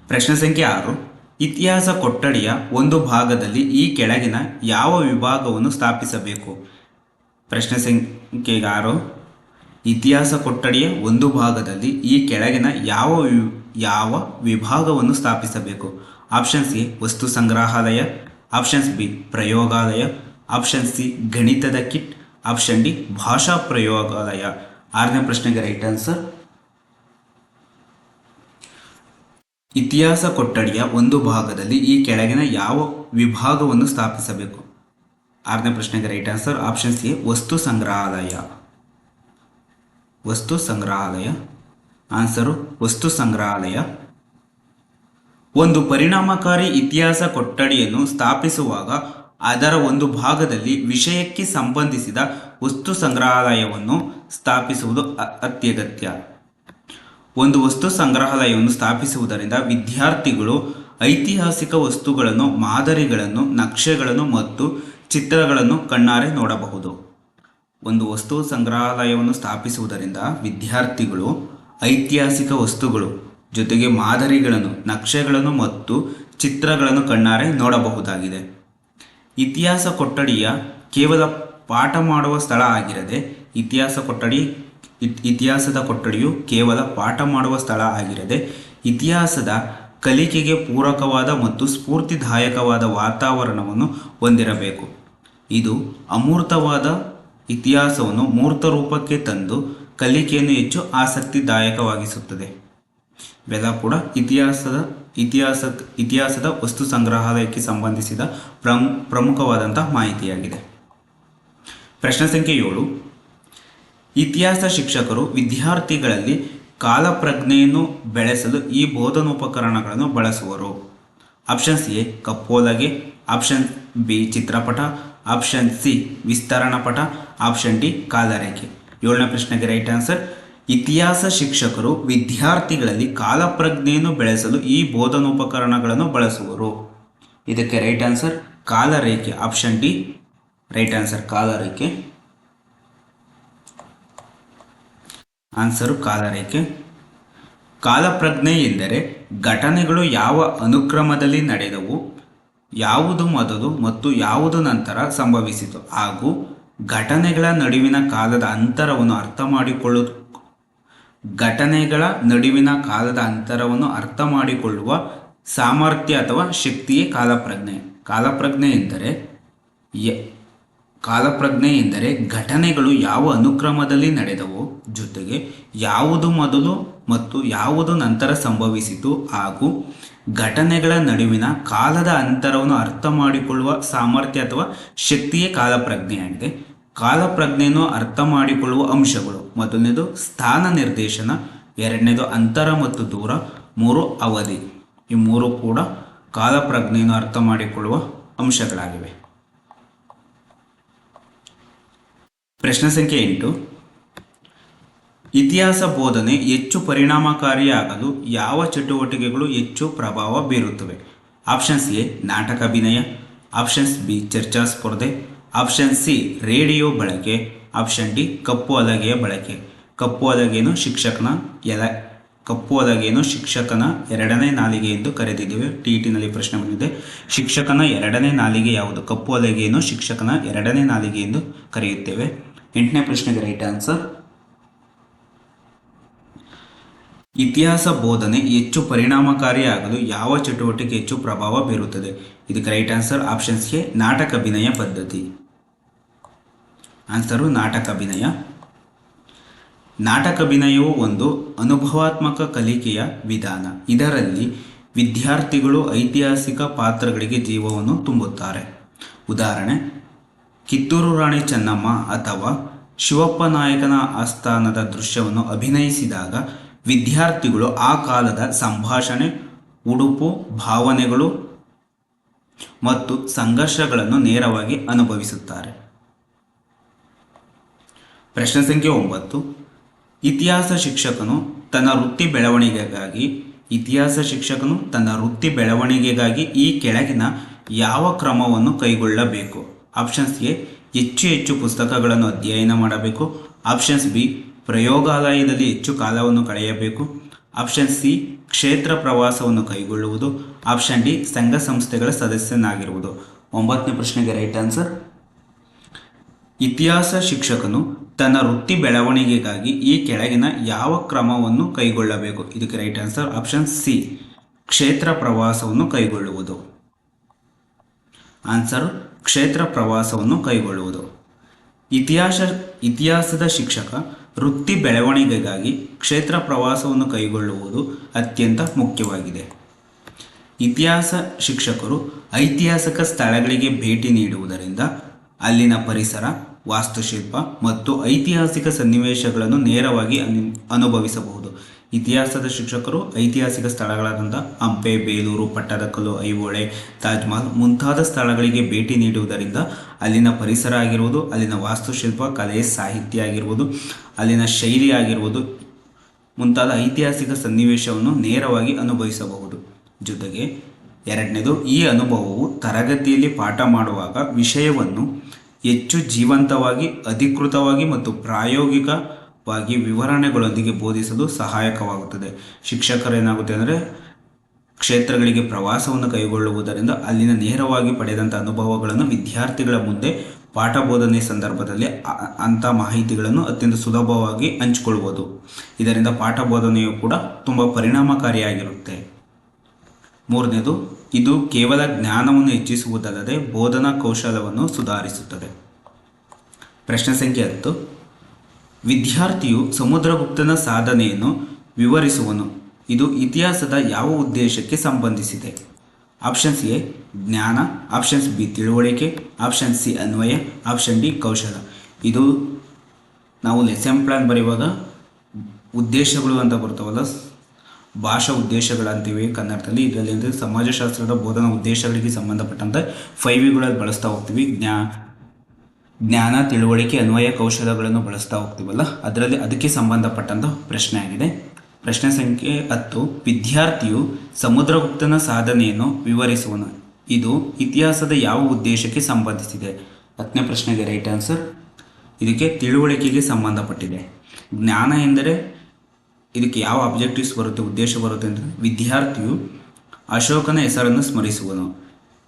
ಪ್ರಶ್ನೆ ಸಂಖ್ಯೆ ಆರು. ಇತಿಹಾಸ ಕೊಠಡಿಯ ಒಂದು ಭಾಗದಲ್ಲಿ ಈ ಕೆಳಗಿನ ಯಾವ ವಿಭಾಗವನ್ನು ಸ್ಥಾಪಿಸಬೇಕು? ಪ್ರಶ್ನೆ ಸಂಖ್ಯೆ ಆರು. ಇತಿಹಾಸ ಕೊಠಡಿಯ ಒಂದು ಭಾಗದಲ್ಲಿ ಈ ಕೆಳಗಿನ ಯಾವ ಯಾವ ವಿಭಾಗವನ್ನು ಸ್ಥಾಪಿಸಬೇಕು? ಆಪ್ಷನ್ಸ್ ಎ, ವಸ್ತು ಸಂಗ್ರಹಾಲಯ. ಆಪ್ಷನ್ಸ್ ಬಿ, ಪ್ರಯೋಗಾಲಯ. ಆಪ್ಷನ್ ಸಿ ಗಣಿತದ ಕಿಟ್ ಆಪ್ಷನ್ ಡಿ ಭಾಷಾ ಪ್ರಯೋಗಾಲಯ ಆರನೇ ಪ್ರಶ್ನೆಗೆ ರೈಟ್ ಆನ್ಸರ್ ಇತಿಹಾಸ ಕೊಠಡಿಯ ಒಂದು ಭಾಗದಲ್ಲಿ ಈ ಕೆಳಗಿನ ಯಾವ ವಿಭಾಗವನ್ನು ಸ್ಥಾಪಿಸಬೇಕು? ಆರನೇ ಪ್ರಶ್ನೆಗೆ ರೈಟ್ ಆನ್ಸರ್ ಆಪ್ಷನ್ ಸಿ ವಸ್ತು ಸಂಗ್ರಹಾಲಯ. ವಸ್ತು ಸಂಗ್ರಹಾಲಯ. ಆನ್ಸರು ವಸ್ತು ಸಂಗ್ರಹಾಲಯ. ಒಂದು ಪರಿಣಾಮಕಾರಿ ಇತಿಹಾಸ ಕೊಠಡಿಯನ್ನು ಸ್ಥಾಪಿಸುವಾಗ ಅದರ ಒಂದು ಭಾಗದಲ್ಲಿ ವಿಷಯಕ್ಕೆ ಸಂಬಂಧಿಸಿದ ವಸ್ತು ಸಂಗ್ರಹಾಲಯವನ್ನು ಸ್ಥಾಪಿಸುವುದು ಅತ್ಯಗತ್ಯ. ಒಂದು ವಸ್ತು ಸಂಗ್ರಹಾಲಯವನ್ನು ಸ್ಥಾಪಿಸುವುದರಿಂದ ವಿದ್ಯಾರ್ಥಿಗಳು ಐತಿಹಾಸಿಕ ವಸ್ತುಗಳನ್ನು, ಮಾದರಿಗಳನ್ನು, ನಕ್ಷೆಗಳನ್ನು ಮತ್ತು ಚಿತ್ರಗಳನ್ನು ಕಣ್ಣಾರೆ ನೋಡಬಹುದು. ಒಂದು ವಸ್ತು ಸಂಗ್ರಹಾಲಯವನ್ನು ಸ್ಥಾಪಿಸುವುದರಿಂದ ವಿದ್ಯಾರ್ಥಿಗಳು ಐತಿಹಾಸಿಕ ವಸ್ತುಗಳು ಜೊತೆಗೆ ಮಾದರಿಗಳನ್ನು, ನಕ್ಷೆಗಳನ್ನು ಮತ್ತು ಚಿತ್ರಗಳನ್ನು ಕಣ್ಣಾರೆ ನೋಡಬಹುದಾಗಿದೆ. ಇತಿಹಾಸ ಕೊಠಡಿಯ ಕೇವಲ ಪಾಠ ಮಾಡುವ ಸ್ಥಳ ಆಗಿರದೆ ಇತಿಹಾಸ ಕೊಠಡಿ, ಇತ್- ಇತಿಹಾಸದ ಕೊಠಡಿಯು ಕೇವಲ ಪಾಠ ಮಾಡುವ ಸ್ಥಳ ಆಗಿರದೆ ಇತಿಹಾಸದ ಕಲಿಕೆಗೆ ಪೂರಕವಾದ ಮತ್ತು ಸ್ಫೂರ್ತಿದಾಯಕವಾದ ವಾತಾವರಣವನ್ನು ಹೊಂದಿರಬೇಕು. ಇದು ಅಮೂರ್ತವಾದ ಇತಿಹಾಸವನ್ನು ಮೂರ್ತ ರೂಪಕ್ಕೆ ತಂದು ಕಲಿಕೆಯನ್ನು ಹೆಚ್ಚು ಆಸಕ್ತಿದಾಯಕವಾಗಿಸುತ್ತದೆ. ಇವೆಲ್ಲ ಕೂಡ ಇತಿಹಾಸದ ಇತಿಹಾಸ ಇತಿಹಾಸದ ವಸ್ತು ಸಂಗ್ರಹಾಲಯಕ್ಕೆ ಸಂಬಂಧಿಸಿದ ಪ್ರಮ್, ಪ್ರಮುಖವಾದಂಥ ಮಾಹಿತಿಯಾಗಿದೆ. ಪ್ರಶ್ನೆ ಸಂಖ್ಯೆ ಏಳು. ಇತಿಹಾಸ ಶಿಕ್ಷಕರು ವಿದ್ಯಾರ್ಥಿಗಳಲ್ಲಿ ಕಾಲಪ್ರಜ್ಞೆಯನ್ನು ಬೆಳೆಸಲು ಈ ಬೋಧನೋಪಕರಣಗಳನ್ನು ಬಳಸುವರು. ಆಪ್ಷನ್ ಎ ಕಪ್ಪೋಲಗೆ. ಆಪ್ಷನ್ ಬಿ, ಚಿತ್ರಪಟ. ಆಪ್ಷನ್ ಸಿ, ವಿಸ್ತರಣಾ ಪಟ. ಆಪ್ಷನ್ ಡಿ, ಕಾಲರೇಖೆ. ಏಳನೇ ಪ್ರಶ್ನೆಗೆ ರೈಟ್ ಆನ್ಸರ್ ಇತಿಹಾಸ ಶಿಕ್ಷಕರು ವಿದ್ಯಾರ್ಥಿಗಳಲ್ಲಿ ಕಾಲಪ್ರಜ್ಞೆಯನ್ನು ಬೆಳೆಸಲು ಈ ಬೋಧನೋಪಕರಣಗಳನ್ನು ಬಳಸುವರು. ಇದಕ್ಕೆ ರೈಟ್ ಆನ್ಸರ್ ಕಾಲರೇಖೆ ಆಪ್ಷನ್ ಡಿ ರೈಟ್ ಆನ್ಸರ್ ಕಾಲರೇಖೆ ಆನ್ಸರು ಕಾಲರೇಖೆ ಕಾಲಪ್ರಜ್ಞೆ ಎಂದರೆ ಘಟನೆಗಳು ಯಾವ ಅನುಕ್ರಮದಲ್ಲಿ ನಡೆದವು, ಯಾವುದು ಮೊದಲು ಮತ್ತು ಯಾವುದು ನಂತರ ಸಂಭವಿಸಿತು ಹಾಗೂ ಘಟನೆಗಳ ನಡುವಿನ ಕಾಲದ ಅಂತರವನ್ನು ಅರ್ಥ ಮಾಡಿಕೊಳ್ಳು ಘಟನೆಗಳ ನಡುವಿನ ಕಾಲದ ಅಂತರವನ್ನು ಅರ್ಥ ಮಾಡಿಕೊಳ್ಳುವ ಸಾಮರ್ಥ್ಯ ಅಥವಾ ಶಕ್ತಿಯೇ ಕಾಲಪ್ರಜ್ಞೆ. ಕಾಲಪ್ರಜ್ಞೆ ಎಂದರೆ ಯ- ಕಾಲಪ್ರಜ್ಞೆ ಎಂದರೆ ಘಟನೆಗಳು ಯಾವ ಅನುಕ್ರಮದಲ್ಲಿ ನಡೆದವು, ಜೊತೆಗೆ ಯಾವುದು ಮೊದಲು ಮತ್ತು ಯಾವುದು ನಂತರ ಸಂಭವಿಸಿತು ಹಾಗೂ ಘಟನೆಗಳ ನಡುವಿನ ಕಾಲದ ಅಂತರವನ್ನು ಅರ್ಥ ಮಾಡಿಕೊಳ್ಳುವ ಸಾಮರ್ಥ್ಯ ಅಥವಾ ಶಕ್ತಿಯೇ ಕಾಲಪ್ರಜ್ಞೆಯಾಗಿದೆ. ಕಾಲಪ್ರಜ್ಞೆಯನ್ನು ಅರ್ಥ ಮಾಡಿಕೊಳ್ಳುವ ಅಂಶಗಳು. ಮೊದಲನೇದು, ಸ್ಥಾನ ನಿರ್ದೇಶನ. ಎರಡನೇದು, ಅಂತರ ಮತ್ತು ದೂರ. ಮೂರು, ಅವಧಿ. ಈ ಮೂರು ಕೂಡ ಕಾಲಪ್ರಜ್ಞೆಯನ್ನು ಅರ್ಥ ಮಾಡಿಕೊಳ್ಳುವ ಅಂಶಗಳಾಗಿವೆ. ಪ್ರಶ್ನೆ ಸಂಖ್ಯೆ ಎಂಟು. ಇತಿಹಾಸ ಬೋಧನೆ ಹೆಚ್ಚು ಪರಿಣಾಮಕಾರಿಯಾಗಲು ಯಾವ ಚಟುವಟಿಕೆಗಳು ಹೆಚ್ಚು ಪ್ರಭಾವ ಬೀರುತ್ತವೆ? ಆಪ್ಷನ್ಸ್ ಎ, ನಾಟಕ ಅಭಿನಯ. ಆಪ್ಷನ್ಸ್ ಬಿ, ಚರ್ಚಾ ಸ್ಪರ್ಧೆ. ಆಪ್ಷನ್ ಸಿ ರೇಡಿಯೋ ಬಳಕೆ. ಆಪ್ಷನ್ ಡಿ ಕಪ್ಪು ಹಲಗೆಯ ಬಳಕೆ. ಕಪ್ಪು ಹಲಗೆಯನ್ನು ಶಿಕ್ಷಕನ ಎಲ, ಕಪ್ಪು ಹಲಗೆಯನ್ನು ಶಿಕ್ಷಕನ ಎರಡನೇ ನಾಲಿಗೆ ಎಂದು ಕರೆದಿದ್ದೇವೆ. ಟಿ ಟಿನಲ್ಲಿ ಪ್ರಶ್ನೆ ಬಂದಿದೆ. ಶಿಕ್ಷಕನ ಎರಡನೇ ನಾಲಿಗೆ ಯಾವುದು? ಕಪ್ಪು ಹಲಗೆಯನ್ನು ಶಿಕ್ಷಕನ ಎರಡನೇ ನಾಲಿಗೆ ಎಂದು ಕರೆಯುತ್ತೇವೆ. ಎಂಟನೇ ಪ್ರಶ್ನೆಗೆ ರೈಟ್ ಆನ್ಸರ್ ಇತಿಹಾಸ ಬೋಧನೆ ಹೆಚ್ಚು ಪರಿಣಾಮಕಾರಿಯಾಗಲು ಯಾವ ಚಟುವಟಿಕೆ ಹೆಚ್ಚು ಪ್ರಭಾವ ಬೀರುತ್ತದೆ? ಇದಕ್ಕೆ ರೈಟ್ ಆನ್ಸರ್ ಆಪ್ಷನ್ಸ್ಗೆ ನಾಟಕ ಅಭಿನಯ ಪದ್ಧತಿ. ಆನ್ಸರು ನಾಟಕ ಅಭಿನಯ. ನಾಟಕ ಅಭಿನಯವು ಒಂದು ಅನುಭವಾತ್ಮಕ ಕಲಿಕೆಯ ವಿಧಾನ. ಇದರಲ್ಲಿ ವಿದ್ಯಾರ್ಥಿಗಳು ಐತಿಹಾಸಿಕ ಪಾತ್ರಗಳಿಗೆ ಜೀವವನ್ನು ತುಂಬುತ್ತಾರೆ. ಉದಾಹರಣೆ, ಕಿತ್ತೂರು ರಾಣಿ ಚೆನ್ನಮ್ಮ ಅಥವಾ ಶಿವಪ್ಪ ನಾಯಕನ ಆಸ್ಥಾನದ ದೃಶ್ಯವನ್ನು ಅಭಿನಯಿಸಿದಾಗ ವಿದ್ಯಾರ್ಥಿಗಳು ಆ ಕಾಲದ ಸಂಭಾಷಣೆ, ಉಡುಪು, ಭಾವನೆಗಳು ಮತ್ತು ಸಂಘರ್ಷಗಳನ್ನು ನೇರವಾಗಿ ಅನುಭವಿಸುತ್ತಾರೆ. ಪ್ರಶ್ನೆ ಸಂಖ್ಯೆ ಒಂಬತ್ತು. ಇತಿಹಾಸ ಶಿಕ್ಷಕನು ತನ್ನ ವೃತ್ತಿ ಬೆಳವಣಿಗೆಗಾಗಿ, ಇತಿಹಾಸ ಶಿಕ್ಷಕನು ತನ್ನ ವೃತ್ತಿ ಬೆಳವಣಿಗೆಗಾಗಿ ಈ ಕೆಳಗಿನ ಯಾವ ಕ್ರಮವನ್ನು ಕೈಗೊಳ್ಳಬೇಕು? ಆಪ್ಷನ್ಸ್ ಎ, ಹೆಚ್ಚು ಹೆಚ್ಚು ಪುಸ್ತಕಗಳನ್ನು ಅಧ್ಯಯನ ಮಾಡಬೇಕು. ಆಪ್ಷನ್ಸ್ ಬಿ, ಪ್ರಯೋಗಾಲಯದಲ್ಲಿ ಹೆಚ್ಚು ಕಾಲವನ್ನು ಕಳೆಯಬೇಕು. ಆಪ್ಷನ್ ಸಿ, ಕ್ಷೇತ್ರ ಪ್ರವಾಸವನ್ನು ಕೈಗೊಳ್ಳುವುದು. ಆಪ್ಷನ್ ಡಿ, ಸಂಘ ಸಂಸ್ಥೆಗಳ ಸದಸ್ಯನಾಗಿರುವುದು. ಒಂಬತ್ತನೇ ಪ್ರಶ್ನೆಗೆ ರೈಟ್ ಆನ್ಸರ್ ಇತಿಹಾಸ ಶಿಕ್ಷಕನು ತನ್ನ ವೃತ್ತಿ ಬೆಳವಣಿಗೆಗಾಗಿ ಈ ಕೆಳಗಿನ ಯಾವ ಕ್ರಮವನ್ನು ಕೈಗೊಳ್ಳಬೇಕು? ಇದಕ್ಕೆ ರೈಟ್ ಆನ್ಸರ್ ಆಪ್ಷನ್ ಸಿ ಕ್ಷೇತ್ರ ಪ್ರವಾಸವನ್ನು ಕೈಗೊಳ್ಳುವುದು. ಆನ್ಸರ್ ಕ್ಷೇತ್ರ ಪ್ರವಾಸವನ್ನು ಕೈಗೊಳ್ಳುವುದು. ಇತಿಹಾಸ, ಇತಿಹಾಸದ ಶಿಕ್ಷಕ ವೃತ್ತಿ ಬೆಳವಣಿಗೆಗಾಗಿ ಕ್ಷೇತ್ರ ಪ್ರವಾಸವನ್ನು ಕೈಗೊಳ್ಳುವುದು ಅತ್ಯಂತ ಮುಖ್ಯವಾಗಿದೆ. ಇತಿಹಾಸ ಶಿಕ್ಷಕರು ಐತಿಹಾಸಿಕ ಸ್ಥಳಗಳಿಗೆ ಭೇಟಿ ನೀಡುವುದರಿಂದ ಅಲ್ಲಿನ ಪರಿಸರ, ವಾಸ್ತುಶಿಲ್ಪ ಮತ್ತು ಐತಿಹಾಸಿಕ ಸನ್ನಿವೇಶಗಳನ್ನು ನೇರವಾಗಿ ಅನು ಅನುಭವಿಸಬಹುದು. ಇತಿಹಾಸದ ಶಿಕ್ಷಕರು ಐತಿಹಾಸಿಕ ಸ್ಥಳಗಳಾದಂಥ ಹಂಪೆ, ಬೇಲೂರು ಪಟ್ಟದಕಲ್ಲು ಐಹೊಳೆ ತಾಜ್ಮಹಲ್ ಮುಂತಾದ ಸ್ಥಳಗಳಿಗೆ ಭೇಟಿ ನೀಡುವುದರಿಂದ ಅಲ್ಲಿನ ಪರಿಸರ ಆಗಿರುವುದು ಅಲ್ಲಿನ ವಾಸ್ತುಶಿಲ್ಪ, ಕಲೆ, ಸಾಹಿತ್ಯ ಆಗಿರುವುದು ಅಲ್ಲಿನ ಶೈಲಿ ಆಗಿರುವುದು ಮುಂತಾದ ಐತಿಹಾಸಿಕ ಸನ್ನಿವೇಶವನ್ನು ನೇರವಾಗಿ ಅನುಭವಿಸಬಹುದು. ಜೊತೆಗೆ ಎರಡನೇದು, ಈ ಅನುಭವವು ತರಗತಿಯಲ್ಲಿ ಪಾಠ ಮಾಡುವಾಗ ವಿಷಯವನ್ನು ಹೆಚ್ಚು ಜೀವಂತವಾಗಿ, ಅಧಿಕೃತವಾಗಿ ಮತ್ತು ಪ್ರಾಯೋಗಿಕವಾಗಿ ವಿವರಣೆಗಳೊಂದಿಗೆ ಬೋಧಿಸಲು ಸಹಾಯಕವಾಗುತ್ತದೆ. ಶಿಕ್ಷಕರೇನಾಗುತ್ತೆ ಅಂದರೆ, ಕ್ಷೇತ್ರಗಳಿಗೆ ಪ್ರವಾಸವನ್ನು ಕೈಗೊಳ್ಳುವುದರಿಂದ ಅಲ್ಲಿನ ನೇರವಾಗಿ ಪಡೆದಂಥ ಅನುಭವಗಳನ್ನು ವಿದ್ಯಾರ್ಥಿಗಳ ಮುಂದೆ ಪಾಠ ಬೋಧನೆ ಸಂದರ್ಭದಲ್ಲಿ ಅಂಥ ಮಾಹಿತಿಗಳನ್ನು ಅತ್ಯಂತ ಸುಲಭವಾಗಿ ಹಂಚಿಕೊಳ್ಬೋದು ಇದರಿಂದ ಪಾಠ ಬೋಧನೆಯು ಕೂಡ ತುಂಬ ಪರಿಣಾಮಕಾರಿಯಾಗಿರುತ್ತೆ. ಮೂರನೇದು, ಇದು ಕೇವಲ ಜ್ಞಾನವನ್ನು ಹೆಚ್ಚಿಸುವುದಲ್ಲದೆ ಬೋಧನಾ ಕೌಶಲವನ್ನು ಸುಧಾರಿಸುತ್ತದೆ. ಪ್ರಶ್ನೆ ಸಂಖ್ಯೆ ಹತ್ತು. ವಿದ್ಯಾರ್ಥಿಯು ಸಮುದ್ರಗುಪ್ತನ ಸಾಧನೆಯನ್ನು ವಿವರಿಸುವನು. ಇದು ಇತಿಹಾಸದ ಯಾವ ಉದ್ದೇಶಕ್ಕೆ ಸಂಬಂಧಿಸಿದೆ? ಆಪ್ಷನ್ಸ್ ಎ, ಜ್ಞಾನ. ಆಪ್ಷನ್ಸ್ ಬಿ, ತಿಳುವಳಿಕೆ. ಆಪ್ಷನ್ ಸಿ, ಅನ್ವಯ. ಆಪ್ಷನ್ ಡಿ, ಕೌಶಲ. ಇದು ನಾವು ಲೆಸನ್ ಪ್ಲಾನ್ ಬರೆಯುವಾಗ ಉದ್ದೇಶಗಳು ಅಂತ ಬರ್ತಾವಲ್ಲ ಭಾಷಾ ಉದ್ದೇಶಗಳಂತೀವಿ ಕನ್ನಡದಲ್ಲಿ. ಇದರಲ್ಲಿ ಅಂದರೆ ಸಮಾಜಶಾಸ್ತ್ರದ ಬೋಧನಾ ಉದ್ದೇಶಗಳಿಗೆ ಸಂಬಂಧಪಟ್ಟಂತೆ ಫೈವಿಗಳಲ್ಲಿ ಬಳಸ್ತಾ ಹೋಗ್ತೀವಿ. ಜ್ಞಾ, ಜ್ಞಾನ, ತಿಳುವಳಿಕೆ, ಅನ್ವಯ ಕೌಶಲಗಳನ್ನು ಬಳಸ್ತಾ ಹೋಗ್ತೀವಲ್ಲ? ಅದರಲ್ಲಿ ಅದಕ್ಕೆ ಸಂಬಂಧಪಟ್ಟಂಥ ಪ್ರಶ್ನೆ ಆಗಿದೆ. ಪ್ರಶ್ನೆ ಸಂಖ್ಯೆ ಹತ್ತು, ವಿದ್ಯಾರ್ಥಿಯು ಸಮುದ್ರಗುಪ್ತನ ಸಾಧನೆಯನ್ನು ವಿವರಿಸುವನು. ಇದು ಇತಿಹಾಸದ ಯಾವ ಉದ್ದೇಶಕ್ಕೆ ಸಂಬಂಧಿಸಿದೆ? ಹತ್ತನೇ ಪ್ರಶ್ನೆಗೆ ರೈಟ್ ಆನ್ಸರ್. ಇದಕ್ಕೆ ತಿಳುವಳಿಕೆಗೆ ಸಂಬಂಧಪಟ್ಟಿದೆ. ಜ್ಞಾನ ಎಂದರೆ ಇದಕ್ಕೆ ಯಾವ ಅಬ್ಜೆಕ್ಟಿವ್ಸ್ ಬರುತ್ತೆ, ಉದ್ದೇಶ ಬರುತ್ತೆ ಅಂದರೆ ವಿದ್ಯಾರ್ಥಿಯು ಅಶೋಕನ ಹೆಸರನ್ನು ಸ್ಮರಿಸುವನು.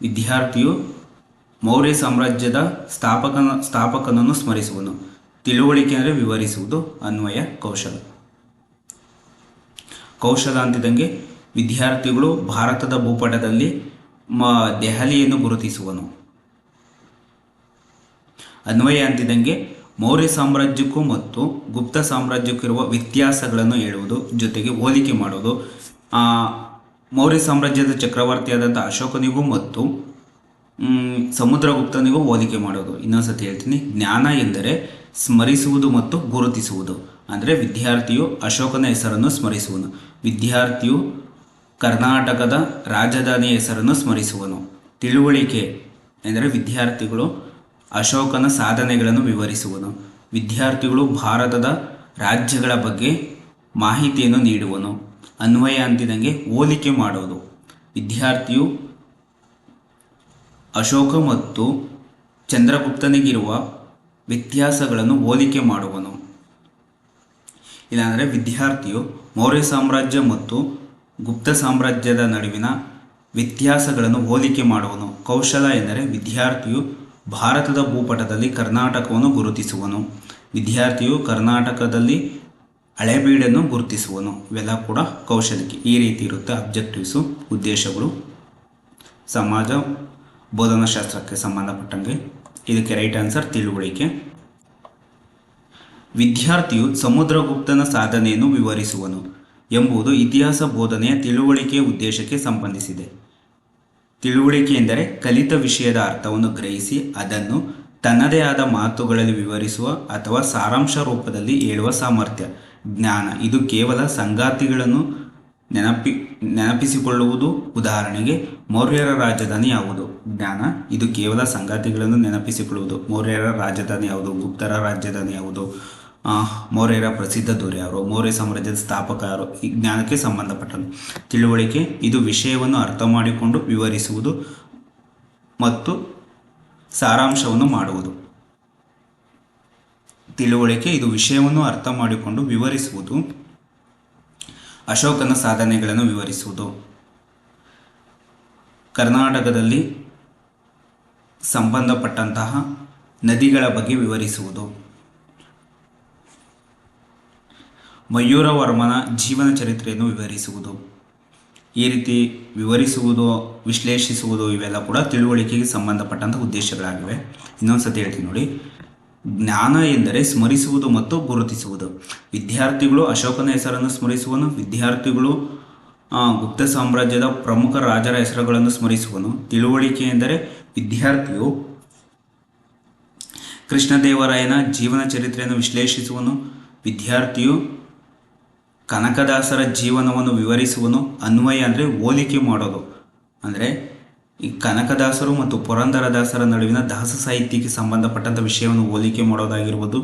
ವಿದ್ಯಾರ್ಥಿಯು ಮೌರ್ಯ ಸಾಮ್ರಾಜ್ಯದ ಸ್ಥಾಪಕನ, ಸ್ಥಾಪಕನನ್ನು ಸ್ಮರಿಸುವನು. ತಿಳುವಳಿಕೆ ಅಂದರೆ ವಿವರಿಸುವುದು, ಅನ್ವಯ, ಕೌಶಲ. ಕೌಶಲ ಅಂತಿದ್ದಂಗೆ ವಿದ್ಯಾರ್ಥಿಗಳು ಭಾರತದ ಭೂಪಟದಲ್ಲಿ ಮ, ದೆಹಲಿಯನ್ನು ಗುರುತಿಸುವನು. ಅನ್ವಯ ಅಂತಿದ್ದಂಗೆ ಮೌರ್ಯ ಸಾಮ್ರಾಜ್ಯಕ್ಕೂ ಮತ್ತು ಗುಪ್ತ ಸಾಮ್ರಾಜ್ಯಕ್ಕೂ ಇರುವ ವ್ಯತ್ಯಾಸಗಳನ್ನು ಹೇಳುವುದು, ಜೊತೆಗೆ ಹೋಲಿಕೆ ಮಾಡುವುದು ಮೌರ್ಯ ಸಾಮ್ರಾಜ್ಯದ ಚಕ್ರವರ್ತಿಯಾದಂಥ ಅಶೋಕನಿಗೂ ಮತ್ತು ಸಮುದ್ರಗುಪ್ತನಿಗೂ ಹೋಲಿಕೆ ಮಾಡೋದು. ಇನ್ನೊಂದ್ಸತಿ ಹೇಳ್ತೀನಿ, ಜ್ಞಾನ ಎಂದರೆ ಸ್ಮರಿಸುವುದು ಮತ್ತು ಗುರುತಿಸುವುದು. ಅಂದರೆ ವಿದ್ಯಾರ್ಥಿಯು ಅಶೋಕನ ಹೆಸರನ್ನು ಸ್ಮರಿಸುವನು. ವಿದ್ಯಾರ್ಥಿಯು ಕರ್ನಾಟಕದ ರಾಜಧಾನಿಯ ಹೆಸರನ್ನು ಸ್ಮರಿಸುವನು. ತಿಳುವಳಿಕೆ ಎಂದರೆ ವಿದ್ಯಾರ್ಥಿಗಳು ಅಶೋಕನ ಸಾಧನೆಗಳನ್ನು ವಿವರಿಸುವನು. ವಿದ್ಯಾರ್ಥಿಗಳು ಭಾರತದ ರಾಜ್ಯಗಳ ಬಗ್ಗೆ ಮಾಹಿತಿಯನ್ನು ನೀಡುವನು. ಅನ್ವಯ ಅಂತಿದಂಗೆ ಹೋಲಿಕೆ ಮಾಡುವುದು. ವಿದ್ಯಾರ್ಥಿಯು ಅಶೋಕ ಮತ್ತು ಚಂದ್ರಗುಪ್ತನಿಗಿರುವ ವ್ಯತ್ಯಾಸಗಳನ್ನು ಹೋಲಿಕೆ ಮಾಡುವನು. ಇಲ್ಲಾಂದರೆ ವಿದ್ಯಾರ್ಥಿಯು ಮೌರ್ಯ ಸಾಮ್ರಾಜ್ಯ ಮತ್ತು ಗುಪ್ತ ಸಾಮ್ರಾಜ್ಯದ ನಡುವಿನ ವ್ಯತ್ಯಾಸಗಳನ್ನು ಹೋಲಿಕೆ ಮಾಡುವನು. ಕೌಶಲ ಎಂದರೆ ವಿದ್ಯಾರ್ಥಿಯು ಭಾರತದ ಭೂಪಟದಲ್ಲಿ ಕರ್ನಾಟಕವನ್ನು ಗುರುತಿಸುವನು. ವಿದ್ಯಾರ್ಥಿಯು ಕರ್ನಾಟಕದಲ್ಲಿ ಹಳೆಬೀಡನ್ನು ಗುರುತಿಸುವನು. ಇವೆಲ್ಲ ಕೂಡ ಕೌಶಲ್ಯಕ್ಕೆ ಈ ರೀತಿ ಇರುತ್ತೆ. ಅಬ್ಜೆಕ್ಟಿವ್ಸು, ಉದ್ದೇಶಗಳು. ಸಮಾಜ, ಬೋಧನಾಶಾಸ್ತ್ರಕ್ಕೆ ಸಂಬಂಧಪಟ್ಟಂಗೆ ಇದಕ್ಕೆ ರೈಟ್ ಆನ್ಸರ್ ತಿಳುವಳಿಕೆ. ವಿದ್ಯಾರ್ಥಿಯು ಸಮುದ್ರಗುಪ್ತನ ಸಾಧನೆಯನ್ನು ವಿವರಿಸುವನು ಎಂಬುದು ಇತಿಹಾಸ ಬೋಧನೆಯ ತಿಳುವಳಿಕೆಯ ಉದ್ದೇಶಕ್ಕೆ ಸಂಬಂಧಿಸಿದೆ. ತಿಳುವಳಿಕೆ ಎಂದರೆ ಕಲಿತ ವಿಷಯದ ಅರ್ಥವನ್ನು ಗ್ರಹಿಸಿ ಅದನ್ನು ತನ್ನದೇ ಆದ ಮಾತುಗಳಲ್ಲಿ ವಿವರಿಸುವ ಅಥವಾ ಸಾರಾಂಶ ರೂಪದಲ್ಲಿ ಹೇಳುವ ಸಾಮರ್ಥ್ಯ, ಜ್ಞಾನ. ಇದು ಕೇವಲ ಸಂಗಾತಿಗಳನ್ನು ನೆನಪಿ, ನೆನಪಿಸಿಕೊಳ್ಳುವುದು. ಉದಾಹರಣೆಗೆ, ಮೌರ್ಯರ ರಾಜಧಾನಿ ಯಾವುದು ಜ್ಞಾನ. ಇದು ಕೇವಲ ಸಂಗಾತಿಗಳನ್ನು ನೆನಪಿಸಿಕೊಳ್ಳುವುದು. ಮೌರ್ಯರ ರಾಜಧಾನಿ ಯಾವುದು ಗುಪ್ತರ ರಾಜಧಾನಿ ಯಾವುದು ಮೌರ್ಯರ ಪ್ರಸಿದ್ಧ ದೂರ ಯಾರು? ಮೌರ್ಯ ಸಾಮ್ರಾಜ್ಯದ ಸ್ಥಾಪಕ ಯಾರು? ಈ ಜ್ಞಾನಕ್ಕೆ ಸಂಬಂಧಪಟ್ಟದ್ದು. ತಿಳುವಳಿಕೆ, ಇದು ವಿಷಯವನ್ನು ಅರ್ಥ ಮಾಡಿಕೊಂಡು ವಿವರಿಸುವುದು ಮತ್ತು ಸಾರಾಂಶವನ್ನು ಮಾಡುವುದು. ತಿಳುವಳಿಕೆ, ಇದು ವಿಷಯವನ್ನು ಅರ್ಥ ಮಾಡಿಕೊಂಡು ವಿವರಿಸುವುದು. ಅಶೋಕನ ಸಾಧನೆಗಳನ್ನು ವಿವರಿಸುವುದು. ಕರ್ನಾಟಕದಲ್ಲಿ ಸಂಬಂಧಪಟ್ಟಂತಹ ನದಿಗಳ ಬಗ್ಗೆ ವಿವರಿಸುವುದು. ಮಯೂರವರ್ಮನ ಜೀವನ ಚರಿತ್ರೆಯನ್ನು ವಿವರಿಸುವುದು. ಈ ರೀತಿ ವಿವರಿಸುವುದು, ವಿಶ್ಲೇಷಿಸುವುದು ಇವೆಲ್ಲ ಕೂಡ ತಿಳುವಳಿಕೆಗೆ ಸಂಬಂಧಪಟ್ಟಂಥ ಉದ್ದೇಶಗಳಾಗಿವೆ. ಇನ್ನೊಂದು ಸತಿ ಹೇಳ್ತೀನಿ ನೋಡಿ. ಜ್ಞಾನ ಎಂದರೆ ಸ್ಮರಿಸುವುದು ಮತ್ತು ಗುರುತಿಸುವುದು. ವಿದ್ಯಾರ್ಥಿಗಳು ಅಶೋಕನ ಹೆಸರನ್ನು ಸ್ಮರಿಸುವನು, ವಿದ್ಯಾರ್ಥಿಗಳು ಗುಪ್ತ ಸಾಮ್ರಾಜ್ಯದ ಪ್ರಮುಖ ರಾಜರ ಹೆಸರುಗಳನ್ನು ಸ್ಮರಿಸುವನು. ತಿಳುವಳಿಕೆ ಎಂದರೆ ವಿದ್ಯಾರ್ಥಿಯು ಕೃಷ್ಣದೇವರಾಯನ ಜೀವನ ಚರಿತ್ರೆಯನ್ನು ವಿಶ್ಲೇಷಿಸುವನು, ವಿದ್ಯಾರ್ಥಿಯು ಕನಕದಾಸರ ಜೀವನವನ್ನು ವಿವರಿಸುವನು ಅನ್ವಯ ಅಂದರೆ ಹೋಲಿಕೆ ಮಾಡೋದು. ಅಂದರೆ ಈ ಕನಕದಾಸರು ಮತ್ತು ಪುರಂದರದಾಸರ ನಡುವಿನ ದಾಸ ಸಾಹಿತ್ಯಕ್ಕೆ ಸಂಬಂಧಪಟ್ಟಂಥ ವಿಷಯವನ್ನು ಹೋಲಿಕೆ ಮಾಡೋದಾಗಿರ್ಬೋದು.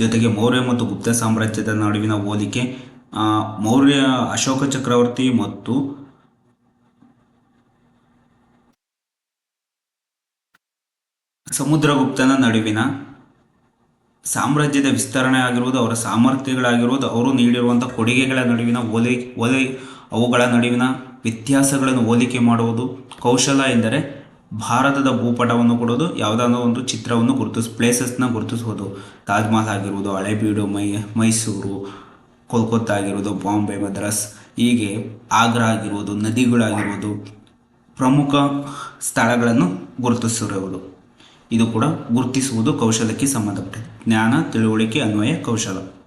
ಜೊತೆಗೆ ಮೌರ್ಯ ಮತ್ತು ಗುಪ್ತ ಸಾಮ್ರಾಜ್ಯದ ನಡುವಿನ ಹೋಲಿಕೆ ಮೌರ್ಯ ಅಶೋಕ ಚಕ್ರವರ್ತಿ ಮತ್ತು ಸಮುದ್ರಗುಪ್ತನ ನಡುವಿನ ಸಾಮ್ರಾಜ್ಯದ ವಿಸ್ತರಣೆ ಆಗಿರುವುದು, ಅವರ ಸಾಮರ್ಥ್ಯಗಳಾಗಿರುವುದು, ಅವರು ನೀಡಿರುವಂಥ ಕೊಡುಗೆಗಳ ನಡುವಿನ ಹೋಲಿ ಹೋಲಿ ಅವುಗಳ ನಡುವಿನ ವ್ಯತ್ಯಾಸಗಳನ್ನು ಹೋಲಿಕೆ ಮಾಡುವುದು ಕೌಶಲ ಎಂದರೆ ಭಾರತದ ಭೂಪಟವನ್ನು ಕೊಡೋದು ಯಾವುದಾದ್ರೂ ಒಂದು ಚಿತ್ರವನ್ನು ಗುರುತಿಸ್ ಪ್ಲೇಸಸ್ನ ಗುರುತಿಸುವುದು. ತಾಜ್ಮಹಲ್ ಆಗಿರುವುದು, ಹಳೆಬೀಡು, ಮೈ, ಮೈಸೂರು, ಕೋಲ್ಕತ್ತಾ ಆಗಿರುವುದು, ಬಾಂಬೆ, ಮದ್ರಾಸ್, ಹೀಗೆ ಆಗ್ರಾ ಆಗಿರುವುದು, ನದಿಗಳಾಗಿರುವುದು, ಪ್ರಮುಖ ಸ್ಥಳಗಳನ್ನು ಗುರುತಿಸಿರುವುದು. ಇದು ಕೂಡ ಗುರುತಿಸುವುದು ಕೌಶಲಕ್ಕೆ ಸಂಬಂಧಪಟ್ಟಿದೆ. ಜ್ಞಾನ ತಿಳುವಳಿಕೆ ಅನ್ವಯ ಕೌಶಲ.